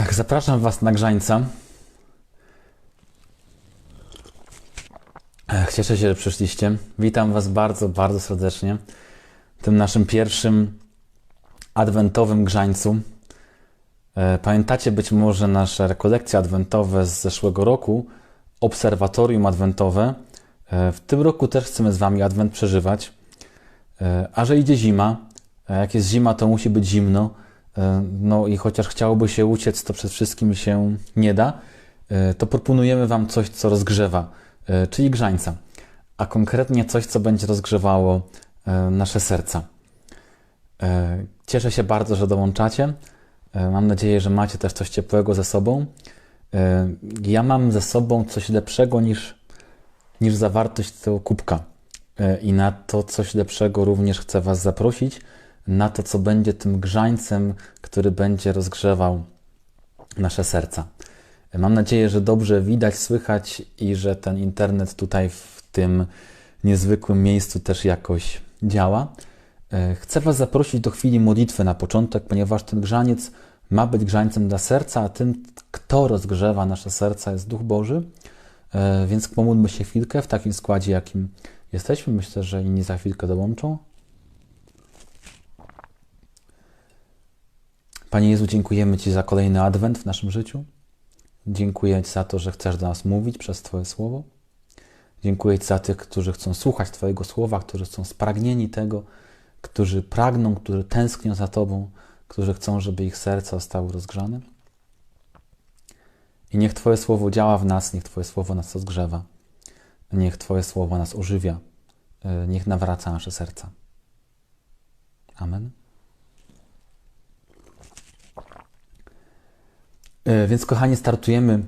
Tak, zapraszam Was na grzańca. Ech, Cieszę się, że przyszliście. Witam Was bardzo, bardzo serdecznie w tym naszym pierwszym adwentowym grzańcu. E, Pamiętacie być może nasze rekolekcje adwentowe z zeszłego roku, obserwatorium adwentowe. E, W tym roku też chcemy z Wami adwent przeżywać. E, A że idzie zima, jak jest zima, to musi być zimno. E, No i chociaż chciałoby się uciec, to przed wszystkim się nie da. E, To proponujemy Wam coś, co rozgrzewa, e, czyli grzańca. A konkretnie coś, co będzie rozgrzewało nasze serca. Cieszę się bardzo, że dołączacie. Mam nadzieję, że macie też coś ciepłego ze sobą. Ja mam ze sobą coś lepszego niż, niż zawartość tego kubka. I na to coś lepszego również chcę Was zaprosić. Na to, co będzie tym grzańcem, który będzie rozgrzewał nasze serca. Mam nadzieję, że dobrze widać, słychać i że ten internet tutaj w tym niezwykłym miejscu też jakoś działa. E, Chcę Was zaprosić do chwili modlitwy na początek, ponieważ ten grzaniec ma być grzańcem dla serca, a tym, kto rozgrzewa nasze serca, jest Duch Boży. E, Więc pomódlmy się chwilkę w takim składzie, jakim jesteśmy. Myślę, że inni za chwilkę dołączą. Panie Jezu, dziękujemy Ci za kolejny adwent w naszym życiu. Dziękuję Ci za to, że chcesz do nas mówić przez Twoje słowo. Dziękuję Ci za tych, którzy chcą słuchać Twojego słowa, którzy są spragnieni tego, którzy pragną, którzy tęsknią za Tobą, którzy chcą, żeby ich serca zostały rozgrzane. I niech Twoje słowo działa w nas, niech Twoje słowo nas rozgrzewa, niech Twoje słowo nas ożywia, niech nawraca nasze serca. Amen. Więc, kochani, startujemy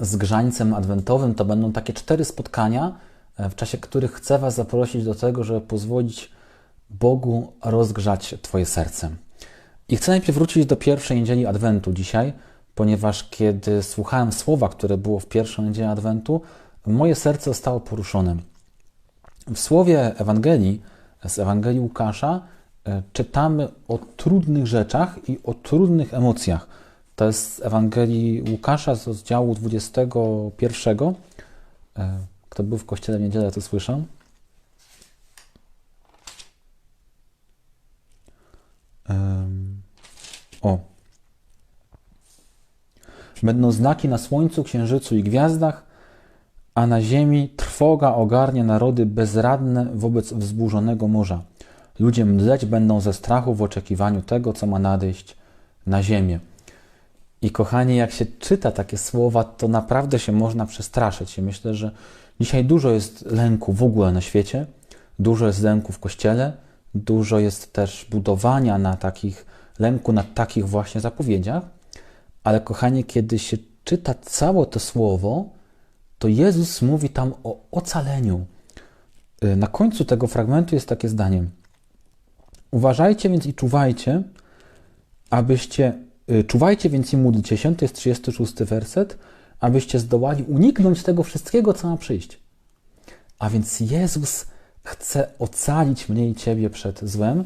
z grzańcem adwentowym. To będą takie cztery spotkania, e, w czasie których chcę Was zaprosić do tego, żeby pozwolić Bogu rozgrzać Twoje serce. I chcę najpierw wrócić do pierwszej niedzieli Adwentu dzisiaj, ponieważ kiedy słuchałem słowa, które było w pierwszej niedzieli Adwentu, moje serce zostało poruszone. W słowie Ewangelii, z Ewangelii Łukasza, e, czytamy o trudnych rzeczach i o trudnych emocjach. To jest z Ewangelii Łukasza z rozdziału 21. E, Kto był w kościele w niedzielę, to słyszę. Em, O. Będą znaki na słońcu, księżycu i gwiazdach, a na ziemi trwoga ogarnie narody bezradne wobec wzburzonego morza. Ludzie mdleć będą ze strachu w oczekiwaniu tego, co ma nadejść na ziemię. I kochani, jak się czyta takie słowa, to naprawdę się można przestraszyć. I myślę, że dzisiaj dużo jest lęku w ogóle na świecie, dużo jest lęku w kościele, dużo jest też budowania na takich lęku na takich właśnie zapowiedziach. Ale kochani, kiedy się czyta całe to słowo, to Jezus mówi tam o ocaleniu. Y, Na końcu tego fragmentu jest takie zdanie: Uważajcie więc i czuwajcie, abyście czuwajcie więc i módlcie się, to jest 36 werset, abyście zdołali uniknąć tego wszystkiego, co ma przyjść. A więc Jezus chce ocalić mnie i Ciebie przed złem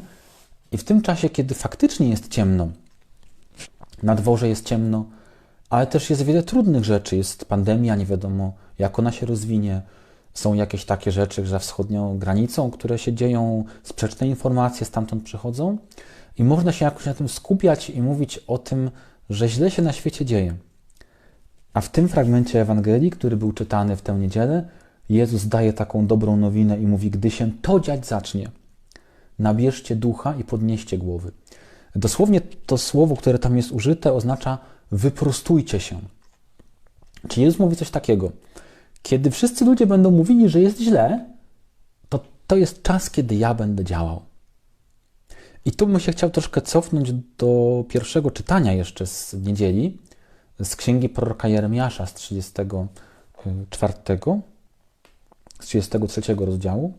i w tym czasie, kiedy faktycznie jest ciemno, na dworze jest ciemno, ale też jest wiele trudnych rzeczy. Jest pandemia, nie wiadomo jak ona się rozwinie. Są jakieś takie rzeczy za wschodnią granicą, które się dzieją, sprzeczne informacje stamtąd przychodzą i można się jakoś na tym skupiać i mówić o tym, że źle się na świecie dzieje. A w tym fragmencie Ewangelii, który był czytany w tę niedzielę, Jezus daje taką dobrą nowinę i mówi: Gdy się to dziać zacznie, nabierzcie ducha i podnieście głowy. Dosłownie to słowo, które tam jest użyte, oznacza wyprostujcie się. Czyli Jezus mówi coś takiego. Kiedy wszyscy ludzie będą mówili, że jest źle, to to jest czas, kiedy ja będę działał. I tu bym się chciał troszkę cofnąć do pierwszego czytania jeszcze z niedzieli, z księgi proroka Jeremiasza z 34, z 33 rozdziału.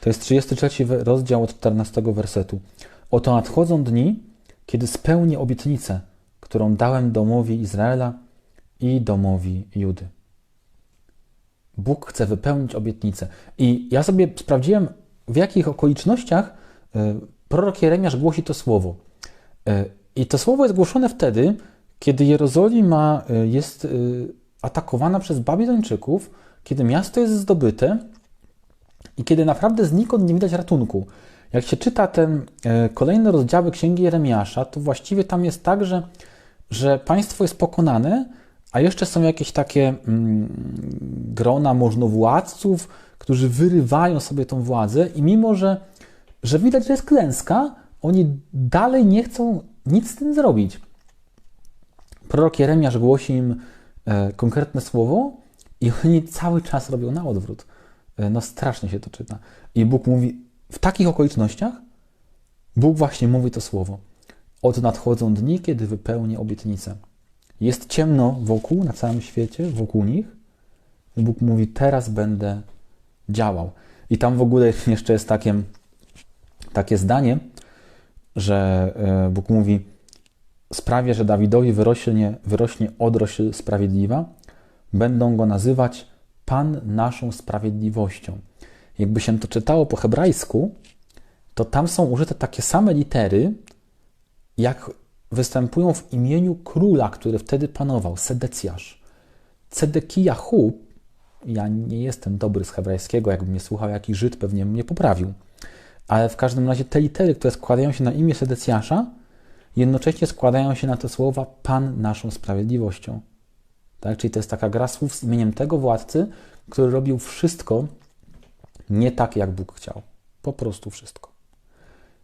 To jest 33 we- rozdział od 14 wersetu. Oto nadchodzą dni, kiedy spełnię obietnicę, którą dałem domowi Izraela i domowi Judy. Bóg chce wypełnić obietnicę. I ja sobie sprawdziłem, w jakich okolicznościach prorok Jeremiasz głosi to słowo. I to słowo jest głoszone wtedy, kiedy Jerozolima jest atakowana przez Babilończyków, kiedy miasto jest zdobyte i kiedy naprawdę znikąd nie widać ratunku. Jak się czyta ten kolejne rozdziały Księgi Jeremiasza, to właściwie tam jest tak, że, że państwo jest pokonane, a jeszcze są jakieś takie mm, grona możnowładców, którzy wyrywają sobie tą władzę i mimo, że, że widać, że jest klęska, oni dalej nie chcą nic z tym zrobić. Prorok Jeremiasz głosi im e, konkretne słowo i oni cały czas robią na odwrót. E, no strasznie się to czyta. I Bóg mówi, w takich okolicznościach Bóg właśnie mówi to słowo. Od nadchodzą dni, kiedy wypełni obietnicę. Jest ciemno wokół, na całym świecie, wokół nich. Bóg mówi: Teraz będę działał. I tam w ogóle jeszcze jest takie, takie zdanie, że e, Bóg mówi: Sprawię, że Dawidowi wyrośnie, wyrośnie odrośl sprawiedliwa, będą go nazywać Pan naszą sprawiedliwością. Jakby się to czytało po hebrajsku, to tam są użyte takie same litery, jak występują w imieniu króla, który wtedy panował, Sedecjasz. Cedekijahu, ja nie jestem dobry z hebrajskiego, jakbym nie słuchał jakiś Żyd, pewnie mnie poprawił. Ale w każdym razie te litery, które składają się na imię Sedecjasza, jednocześnie składają się na te słowa Pan naszą sprawiedliwością. Tak? Czyli to jest taka gra słów z imieniem tego władcy, który robił wszystko nie tak, jak Bóg chciał. Po prostu wszystko.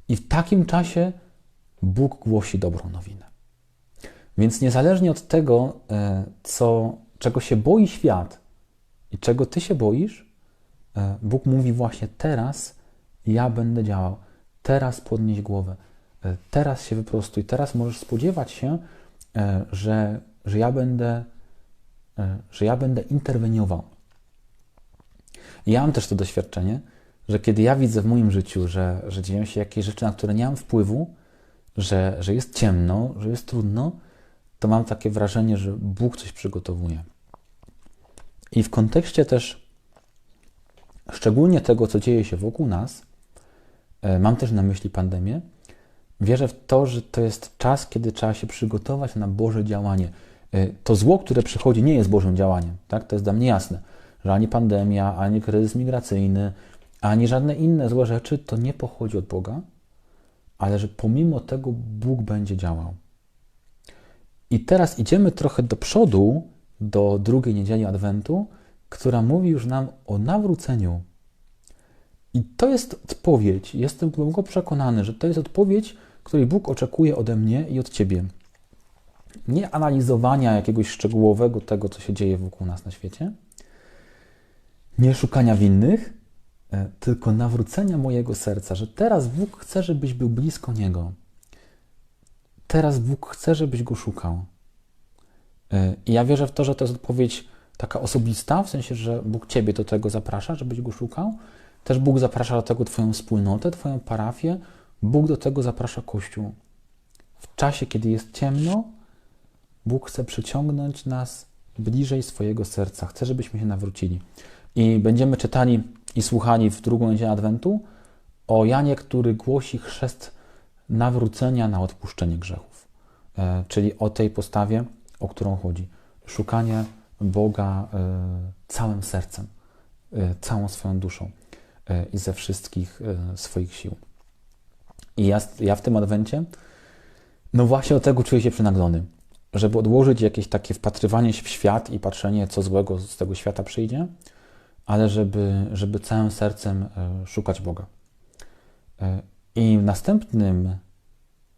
I w takim czasie Bóg głosi dobrą nowinę. Więc niezależnie od tego, e, co, czego się boi świat i czego ty się boisz, e, Bóg mówi właśnie teraz ja będę działał, teraz podnieś głowę, e, teraz się wyprostuj, teraz możesz spodziewać się, że, że ja będę, że ja będę interweniował. ja mam też to doświadczenie, że kiedy ja widzę w moim życiu, że, że dzieją się jakieś rzeczy, na które nie mam wpływu, że, że jest ciemno, że jest trudno, to mam takie wrażenie, że Bóg coś przygotowuje. I w kontekście też szczególnie tego, co dzieje się wokół nas, e, mam też na myśli pandemię, wierzę w to, że to jest czas, kiedy trzeba się przygotować na Boże działanie. E, to zło, które przychodzi, nie jest Bożym działaniem. Tak? To jest dla mnie jasne, że ani pandemia, ani kryzys migracyjny, ani żadne inne złe rzeczy to nie pochodzi od Boga, ale że pomimo tego Bóg będzie działał. I teraz idziemy trochę do przodu, do drugiej niedzieli Adwentu, która mówi już nam o nawróceniu. I to jest odpowiedź, jestem głęboko przekonany, że to jest odpowiedź, której Bóg oczekuje ode mnie i od Ciebie. Nie analizowania jakiegoś szczegółowego tego, co się dzieje wokół nas na świecie, nie szukania winnych, tylko nawrócenia mojego serca, że teraz Bóg chce, żebyś był blisko Niego. Teraz Bóg chce, żebyś Go szukał. E, I ja wierzę w to, że to jest odpowiedź taka osobista, w sensie, że Bóg Ciebie do tego zaprasza, żebyś Go szukał. Też Bóg zaprasza do tego Twoją wspólnotę, Twoją parafię. Bóg do tego zaprasza Kościół. W czasie, kiedy jest ciemno, Bóg chce przyciągnąć nas bliżej swojego serca. Chce, żebyśmy się nawrócili. I będziemy czytali i słuchani w drugą niedzielę Adwentu o Janie, który głosi chrzest nawrócenia na odpuszczenie grzechów. E, czyli o tej postawie, o którą chodzi. Szukanie Boga e, całym sercem, e, całą swoją duszą i ze wszystkich swoich sił. I ja, ja w tym Adwencie, no właśnie do tego czuję się przynaglony, żeby odłożyć jakieś takie wpatrywanie się w świat i patrzenie, co złego z tego świata przyjdzie, ale żeby, żeby całym sercem e, szukać Boga. E, I w następnym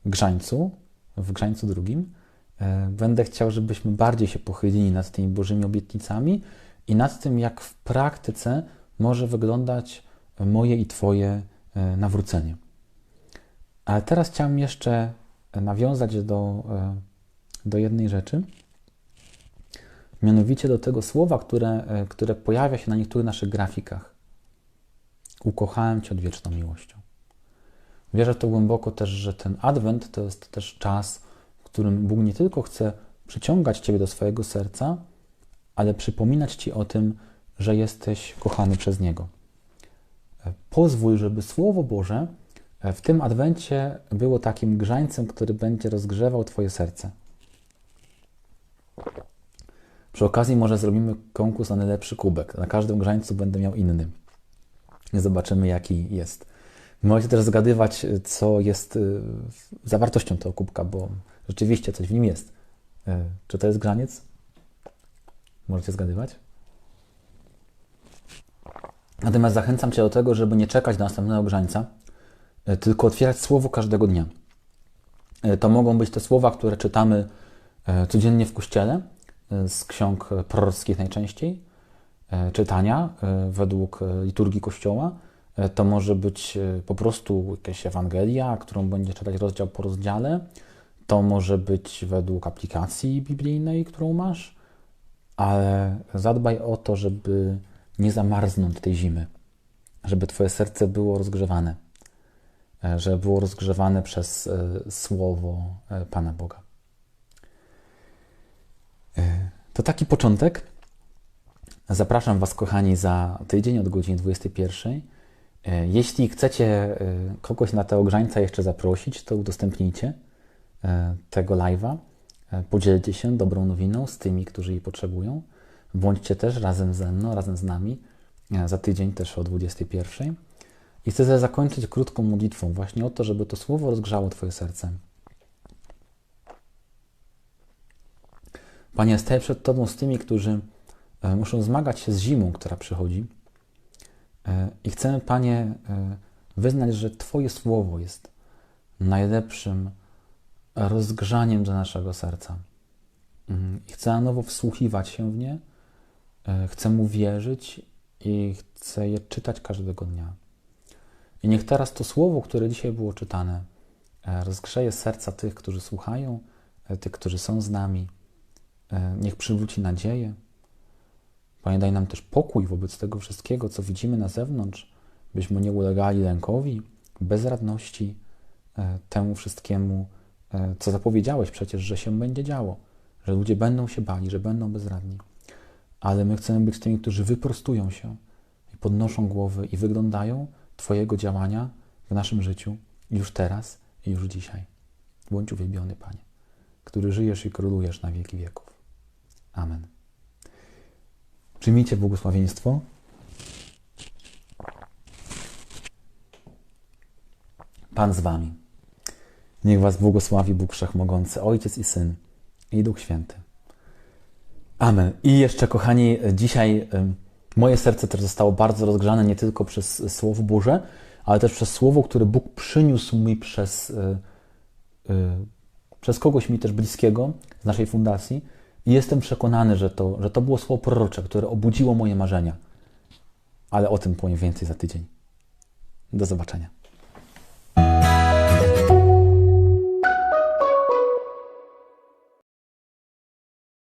grzańcu, w grzańcu drugim, e, będę chciał, żebyśmy bardziej się pochylili nad tymi Bożymi obietnicami i nad tym, jak w praktyce może wyglądać moje i Twoje nawrócenie. Ale teraz chciałem jeszcze nawiązać do, do jednej rzeczy mianowicie do tego słowa, które, e, które pojawia się na niektórych naszych grafikach. Ukochałem Cię odwieczną miłością. Wierzę to głęboko też, że ten Adwent to jest też czas, w którym Bóg nie tylko chce przyciągać Ciebie do swojego serca, ale przypominać Ci o tym, że jesteś kochany przez Niego. E, pozwól, żeby Słowo Boże w tym adwencie było takim grzańcem, który będzie rozgrzewał Twoje serce. Przy okazji może zrobimy konkurs na najlepszy kubek. Na każdym grzańcu będę miał inny. Zobaczymy, jaki jest. Możecie też zgadywać, co jest y, zawartością tego kubka, bo rzeczywiście coś w nim jest. Y, czy to jest grzaniec? Możecie zgadywać? Natomiast zachęcam Cię do tego, żeby nie czekać do następnego grzańca, y, tylko otwierać słowo każdego dnia. To mogą być te słowa, które czytamy codziennie w kościele, z ksiąg prorockich najczęściej, czytania według liturgii Kościoła, E, to może być e, po prostu jakaś Ewangelia, którą będzie czytać rozdział po rozdziale. To może być według aplikacji biblijnej, którą masz, ale zadbaj o to, żeby nie zamarznąć tej zimy, żeby Twoje serce było rozgrzewane, e, żeby było rozgrzewane przez Słowo Pana Boga. To taki początek. Zapraszam Was, kochani, za tydzień od godziny 21. E, jeśli chcecie e, kogoś na tego grzańca jeszcze zaprosić, to udostępnijcie e, tego live'a. Podzielcie się dobrą nowiną z tymi, którzy jej potrzebują. Bądźcie też razem ze mną, razem z nami za tydzień też o 21. I chcę zakończyć krótką modlitwą właśnie o to, żeby to słowo rozgrzało Twoje serce. Panie, staję przed Tobą z tymi, którzy muszą zmagać się z zimą, która przychodzi E, I chcemy, Panie, e, wyznać, że Twoje słowo jest najlepszym rozgrzaniem do naszego serca. Mhm. I chcę na nowo wsłuchiwać się w nie, e, chcę mu wierzyć i chcę je czytać każdego dnia. I niech teraz to słowo, które dzisiaj było czytane, rozgrzeje serca tych, którzy słuchają, tych, którzy są z nami. Niech przywróci nadzieję, Panie, daj nam też pokój wobec tego wszystkiego, co widzimy na zewnątrz, byśmy nie ulegali lękowi, bezradności, e, temu wszystkiemu, e, co zapowiedziałeś przecież, że się będzie działo, że ludzie będą się bali, że będą bezradni. Ale my chcemy być tymi, którzy wyprostują się i podnoszą głowy i wyglądają Twojego działania w naszym życiu już teraz i już dzisiaj. Bądź uwielbiony, Panie, który żyjesz i królujesz na wieki wieków. Amen. Przyjmijcie błogosławieństwo. Pan z wami. Niech was błogosławi Bóg Wszechmogący, Ojciec i Syn i Duch Święty. Amen. I jeszcze, kochani, dzisiaj moje serce też zostało bardzo rozgrzane nie tylko przez Słowo Boże, ale też przez Słowo, które Bóg przyniósł mi przez, e, e, przez kogoś mi też bliskiego z naszej fundacji i jestem przekonany, że to, że to było słowo prorocze, które obudziło moje marzenia. Ale o tym powiem więcej za tydzień. Do zobaczenia.